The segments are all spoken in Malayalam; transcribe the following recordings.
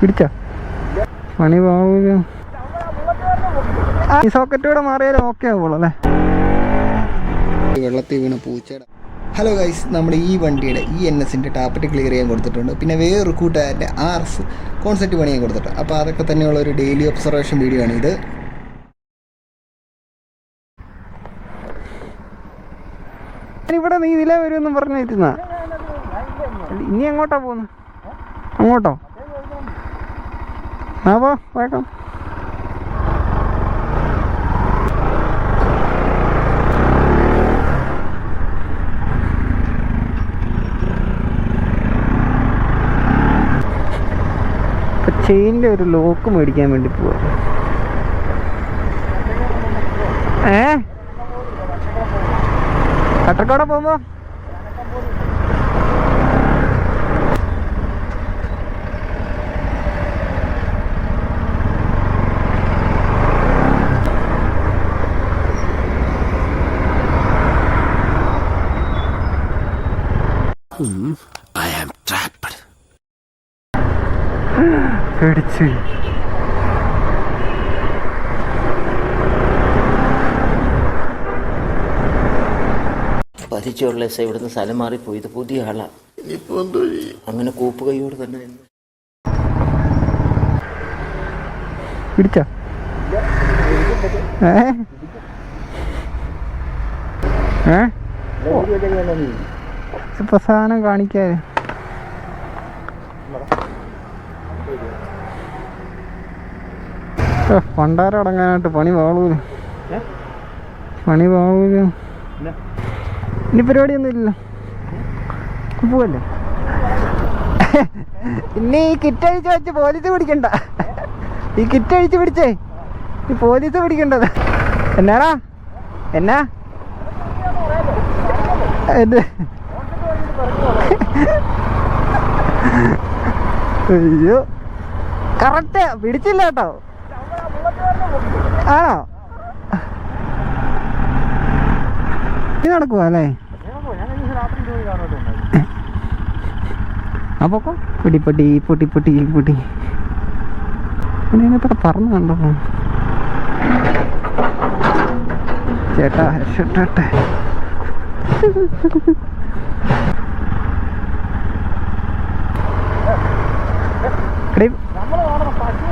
പിടിച്ച? പണി പോവുക ഈ സോക്കറ്റ് കൂടെ മാറിയാലും ഓക്കെ ആവുള്ളൂ അല്ലേ? വെള്ളത്തിൽ വീണ പൂച്ചയുടെ ഹലോ ഗൈസ് നമ്മൾ ഈ വണ്ടിയുടെ ഈ എൻ എസിന്റെ ടാപ്പറ്റ് ക്ലിയർ ചെയ്യാൻ കൊടുത്തിട്ടുണ്ട്. പിന്നെ വേറൊരു കൂട്ടുകാരന്റെ ആർ എസ് കോൺസെപ്റ്റ് പണിയാൻ കൊടുത്തിട്ടുണ്ട്. അപ്പോൾ അതൊക്കെ തന്നെയുള്ള ഒരു ഡെയിലി ഒബ്സർവേഷൻ വീഡിയോ ആണ് ഇത്. ഇവിടെ നീ ഇതിലേ വരുമെന്ന് പറഞ്ഞിരുന്ന ഇനി എങ്ങോട്ടാ പോകുന്നത് അങ്ങോട്ടോ? ആ welcome. ചെയിന്റെ ഒരു ലോക്ക് മേടിക്കാൻ വേണ്ടി പോവാ. ഏ? കട്ടക്കോടെ പോകുമ്പോ? I am trapped. പേടിച്ചു. പതിച്ചുള്ള എസ് ഇവിടുന്ന് സ്ഥലം മാറിപ്പോയി. ഇത് പുതിയ ആളാ. അങ്ങനെ കൂപ്പ് കൈയോട് തന്നെ നിന്ന്. പിടിച്ച? ഏ? ഏ? ഇപ്പൊ സാധനം കാണിക്കാതെ പണ്ടാരം അടങ്ങാനായിട്ട് പണി പാളൂൽ? പണി പാളൂൽ? ഇനി പരിപാടിയൊന്നും ഇല്ലല്ലോ. പോവല്ലേ? ഇനി ഈ കിറ്റ് അഴിച്ച് വെച്ച് പോലീസ് പിടിക്കണ്ട. ഈ കിറ്റ് അഴിച്ച് പിടിച്ചേ. ഈ പോലീസ് പിടിക്കണ്ടത്. എന്നാടാ? എന്നാ? എന്ത്? അയ്യോ. കറക്റ്റ് പിടിച്ചില്ല കേട്ടോ. ആണോ ഇത് നടക്കുവാ അല്ലേ? അപ്പൊ പിടിപ്പൊട്ടി പൊടി പൊട്ടി പൊട്ടി പൊട്ടി ഇതിനകത്തൊക്കെ പറഞ്ഞു കണ്ടോ? ചേട്ടാ ഹെഡ്ഷോട്ടെ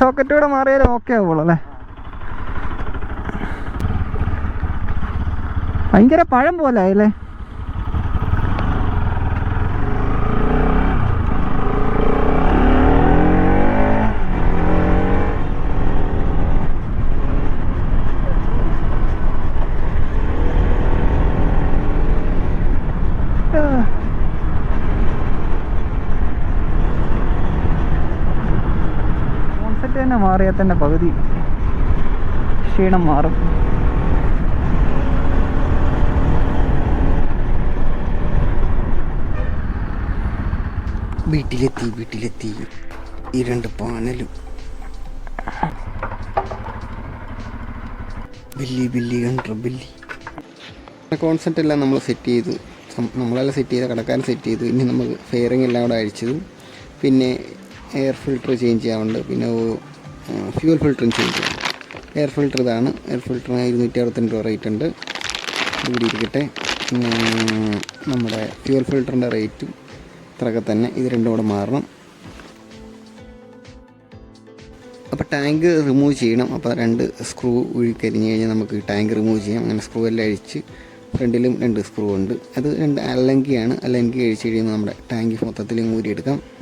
സോക്കറ്റ് കൂടെ മാറിയാലും ഓക്കെ ആവുള്ളൂ അല്ലേ? ഭയങ്കര പഴം പോലെ ആയില്ലേ കോൺസെപ്റ്റ് തന്നെ മാറിയാൽ തന്നെ പകുതി ക്ഷീണം മാറും. വീട്ടിലെത്തി വീട്ടിലെത്തി. ഈ രണ്ട് പാനലും. ബില്ലി ബില്ലി കണ്ട്ര ബില്ലി. കോൺസെപ്റ്റ് എല്ലാം നമ്മൾ സെറ്റ് ചെയ്തു. നമ്മളെല്ലാം സെറ്റ് ചെയ്ത കടക്കാൻ സെറ്റ് ചെയ്തു. ഇനി നമുക്ക് ഫെയറിങ് എല്ലാം കൂടെ അഴിച്ചത്. പിന്നെ എയർ ഫിൽട്ടർ ചേഞ്ച് ചെയ്യാറുണ്ട് പിന്നെ ഫ്യൂൽ ഫിൽറ്ററും ചെയ്തു. എയർ ഫിൽറ്റർ ഇതാണ് എയർ ഫിൽറ്ററിന് ഇരുന്നൂറ്റി അറുപത്തിരണ്ട് രൂപ റേറ്റ് ഉണ്ട് ഇവിടെ ഇരിക്കട്ടെ. നമ്മുടെ ഫ്യൂൽ ഫിൽറ്ററിന്റെ റേറ്റും ഇത്രയൊക്കെ തന്നെ. ഇത് രണ്ടും കൂടെ മാറണം. അപ്പോൾ ടാങ്ക് റിമൂവ് ചെയ്യണം. അപ്പോൾ രണ്ട് സ്ക്രൂ ഉഴിക്കരിഞ്ഞ് കഴിഞ്ഞാൽ നമുക്ക് ടാങ്ക് റിമൂവ് ചെയ്യാം. അങ്ങനെ സ്ക്രൂ എല്ലാം അഴിച്ച് ഫ്രണ്ടിലും രണ്ട് സ്ക്രൂ ഉണ്ട്. അത് രണ്ട് അലങ്കിയാണ്. അലങ്കി അഴിച്ച് കഴിയുമ്പോൾ നമ്മുടെ ടാങ്ക് മൊത്തത്തിൽ ഊരിയെടുക്കാം.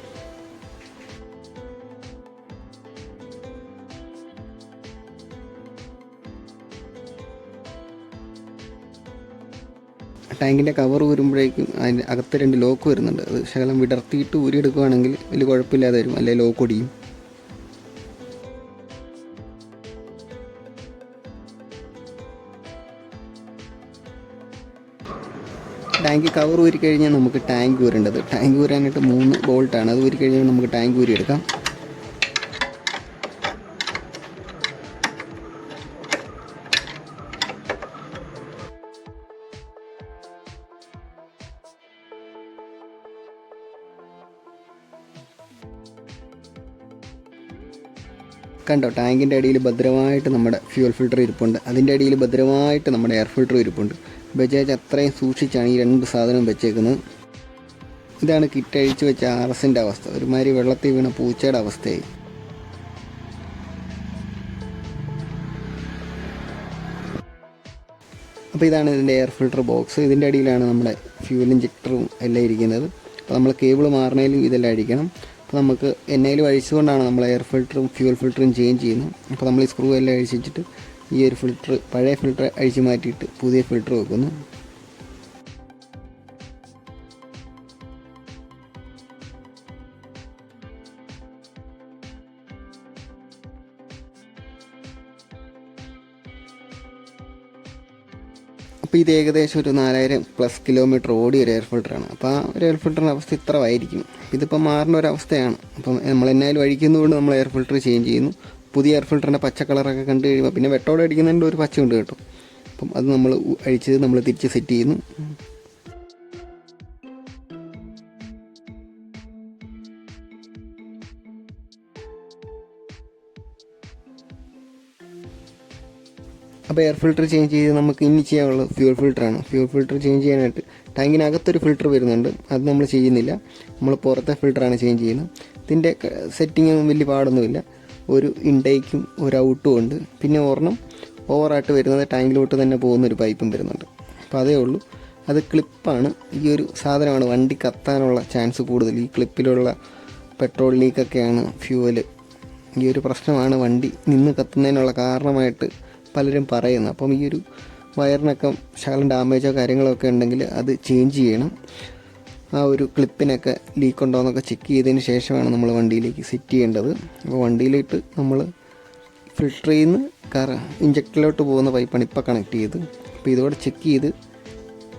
ടാങ്കിന്റെ കവർ ഊരുമ്പോഴേക്കും അതിന്റെ അകത്ത് രണ്ട് ലോക്ക് വരുന്നുണ്ട്. അത് ശകലം വിടർത്തിയിട്ട് ഊരിയെടുക്കുകയാണെങ്കിൽ വലിയ കുഴപ്പമില്ലാതെ വരും. അല്ലെങ്കിൽ ലോക്ക് ഒടിയും. ടാങ്ക് കവർ ഊരി കഴിഞ്ഞാൽ നമുക്ക് ടാങ്ക് ഊരേണ്ടത്. ടാങ്ക് ഊരാനായിട്ട് മൂന്ന് ബോൾട്ടാണ്. അത് ഊരി കഴിഞ്ഞാൽ നമുക്ക് ടാങ്ക് ഊരി എടുക്കാം കണ്ടോ ടാങ്കിന്റെ അടിയിൽ ഭദ്രമായിട്ട് നമ്മുടെ ഫ്യൂൽ ഫിൽറ്റർ ഇരിപ്പുണ്ട്. അതിന്റെ അടിയിൽ ഭദ്രമായിട്ട് നമ്മുടെ എയർ ഫിൽറ്റർ ഇരിപ്പുണ്ട്. ബജാജ് അത്രയും സൂക്ഷിച്ചാണ് ഈ രണ്ട് സാധനവും വെച്ചേക്കുന്നത്. ഇതാണ് കിറ്റ് അഴിച്ച് വെച്ച ആർ എസിന്റെ അവസ്ഥ. ഒരുമാതിരി വെള്ളത്തിൽ വീണ പൂച്ചയുടെ അവസ്ഥയായി. അപ്പോൾ ഇതാണ് ഇതിന്റെ എയർ ഫിൽട്ടർ ബോക്സ് ഇതിന്റെ അടിയിലാണ് നമ്മുടെ ഫ്യൂൽ ഇഞ്ചക്ടറും എല്ലാം ഇരിക്കുന്നത്. അപ്പോൾ നമ്മൾ കേബിൾ മാറണേലും ഇതെല്ലാം അഴിക്കണം. അപ്പോൾ നമുക്ക് എണ്ണയിൽ അഴിച്ചുകൊണ്ടാണ് നമ്മൾ എയർ ഫിൽറ്ററും ഫ്യൂൽ ഫിൽറ്ററും ചേഞ്ച് ചെയ്യുന്നത്. അപ്പോൾ നമ്മൾ ഈ സ്ക്രൂ എല്ലാം അഴിച്ചിട്ട് ഈ ഒരു ഫിൽറ്റർ പഴയ ഫിൽറ്റർ അഴിച്ച് മാറ്റിയിട്ട് പുതിയ ഫിൽറ്റർ വെക്കുന്നു. അപ്പോൾ ഇത് ഏകദേശം ഒരു നാലായിരം പ്ലസ് കിലോമീറ്റർ ഓടിയ ഒരു എയർ ഫിൽറ്ററാണ് അപ്പോൾ ആ ഒരു എയർ ഫിൽറ്ററിന്റെ അവസ്ഥ ഇത്ര ആയിരിക്കും ഇതിപ്പോൾ മാറുന്ന ഒരു അവസ്ഥയാണ്. അപ്പം നമ്മൾ എന്നായാലും അഴിക്കുന്നതുകൊണ്ട് നമ്മൾ എയർ ഫിൽറ്റർ ചേഞ്ച് ചെയ്യുന്നു. പുതിയ എയർ ഫിൽറ്ററിന്റെ പച്ച കളറൊക്കെ കണ്ടു കഴിയുമ്പോൾ പിന്നെ വെട്ടോടെ അടിക്കുന്നതിന്റെ ഒരു പച്ച ഉണ്ട് കേട്ടോ. അപ്പം അത് നമ്മൾ അഴിച്ച് നമ്മൾ തിരിച്ച് സെറ്റ് ചെയ്യുന്നു. അപ്പോൾ എയർ ഫിൽറ്റർ ചേഞ്ച് ചെയ്ത് നമുക്ക് ഇനി ചെയ്യാനുള്ളത് ഫ്യൂൽ ഫിൽറ്ററാണ് ഫ്യൂൽ ഫിൽറ്റർ ചേഞ്ച് ചെയ്യാനായിട്ട് ടാങ്കിനകത്തൊരു ഫിൽറ്റർ വരുന്നുണ്ട്. അത് നമ്മൾ ചെയ്യുന്നില്ല. നമ്മൾ പുറത്തെ ഫിൽറ്ററാണ് ചേഞ്ച് ചെയ്യുന്നത്. ഇതിന്റെ സെറ്റിങ്ങൊന്നും വലിയ പാടൊന്നുമില്ല. ഒരു ഇൻടേക്കും ഒരു ഔട്ടും ഉണ്ട്. പിന്നെ ഒരെണ്ണം ഓവറായിട്ട് വരുന്നത് ടാങ്കിലോട്ട് തന്നെ പോകുന്ന ഒരു പൈപ്പും വരുന്നുണ്ട്. അപ്പോൾ അതേ ഉള്ളൂ. അത് ക്ലിപ്പാണ് ഈ ഒരു സാധനമാണ് വണ്ടി കത്താനുള്ള ചാൻസ് കൂടുതൽ. ഈ ക്ലിപ്പിലുള്ള പെട്രോൾ ലീക്കൊക്കെയാണ് ഫ്യൂവൽ ഈ ഒരു പ്രശ്നമാണ് വണ്ടി നിന്ന് കത്തുന്നതിനുള്ള കാരണമായിട്ട് പലരും പറയുന്നത് അപ്പം ഈ ഒരു വയറിനൊക്കെ ശകലം ഡാമേജോ കാര്യങ്ങളോ ഒക്കെ ഉണ്ടെങ്കിൽ അത് ചേഞ്ച് ചെയ്യണം. ആ ഒരു ക്ലിപ്പിനൊക്കെ ലീക്ക് ഉണ്ടോ എന്നൊക്കെ ചെക്ക് ചെയ്തതിന് ശേഷമാണ് നമ്മൾ വണ്ടിയിലേക്ക് സെറ്റ് ചെയ്യേണ്ടത്. അപ്പോൾ വണ്ടിയിലിട്ട് നമ്മൾ ഫിൽറ്ററിൽ നിന്ന് കറ ഇഞ്ചക്ടറിലോട്ട് പോകുന്ന പൈപ്പാണ് ഇപ്പോൾ കണക്ട് ചെയ്ത്. അപ്പോൾ ഇതോടെ ചെക്ക് ചെയ്ത്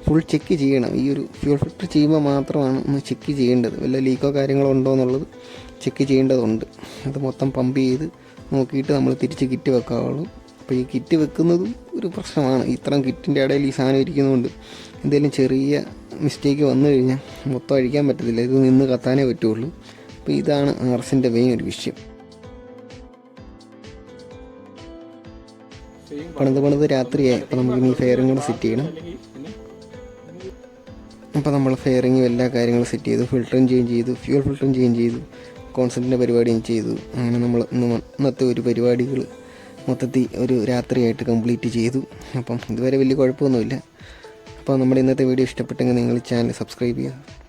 ഫുൾ ചെക്ക് ചെയ്യണം. ഈ ഒരു ഫ്യൂൾ ഫിൽട്ടർ ചെയ്യുമ്പോൾ മാത്രമാണ് ഒന്ന് ചെക്ക് ചെയ്യേണ്ടത്. വല്ല ലീക്കോ കാര്യങ്ങളോ ഉണ്ടോ എന്നുള്ളത് ചെക്ക് ചെയ്യേണ്ടതുണ്ട്. അത് മൊത്തം പമ്പ് ചെയ്ത് നോക്കിയിട്ട് നമ്മൾ തിരിച്ച് കിറ്റ് വെക്കാവുള്ളൂ. അപ്പോൾ ഈ കിറ്റ് വെക്കുന്നതും ഒരു പ്രശ്നമാണ്. ഇത്രയും കിറ്റിന്റെ ഇടയിൽ ഈ സാധനം ഇരിക്കുന്നതുകൊണ്ട് എന്തെങ്കിലും ചെറിയ മിസ്റ്റേക്ക് വന്നു കഴിഞ്ഞാൽ മൊത്തം അഴിക്കാൻ പറ്റത്തില്ല. ഇത് നിന്ന് കത്താനേ പറ്റുള്ളൂ. അപ്പോൾ ഇതാണ് ആർസിന്റെ മെയിൻ ഒരു വിഷയം. പണിത് പണിത് രാത്രിയായി. അപ്പോൾ നമുക്ക് ഇനി ഫെയറും കൂടെ സെറ്റ് ചെയ്യണം. അപ്പോൾ നമ്മൾ ഫെയറിങ്ങും എല്ലാ കാര്യങ്ങളും സെറ്റ് ചെയ്തു. ഫിൽറ്ററും ചേഞ്ച് ചെയ്തു. ഫ്യൂൽ ഫിൽറ്ററും ചേഞ്ച് ചെയ്തു. കോൺസെന്റിന്റെ പരിപാടിയും ചെയ്തു. അങ്ങനെ നമ്മൾ ഇന്ന് ഇന്നത്തെ ഒരു പരിപാടികൾ മൊത്തത്തിൽ ഒരു രാത്രിയായിട്ട് കംപ്ലീറ്റ് ചെയ്തു. അപ്പം ഇതുവരെ വലിയ കുഴപ്പമൊന്നുമില്ല. അപ്പോൾ നമ്മുടെ ഇന്നത്തെ വീഡിയോ ഇഷ്ടപ്പെട്ടെങ്കിൽ നിങ്ങൾ ചാനൽ സബ്സ്ക്രൈബ് ചെയ്യുക.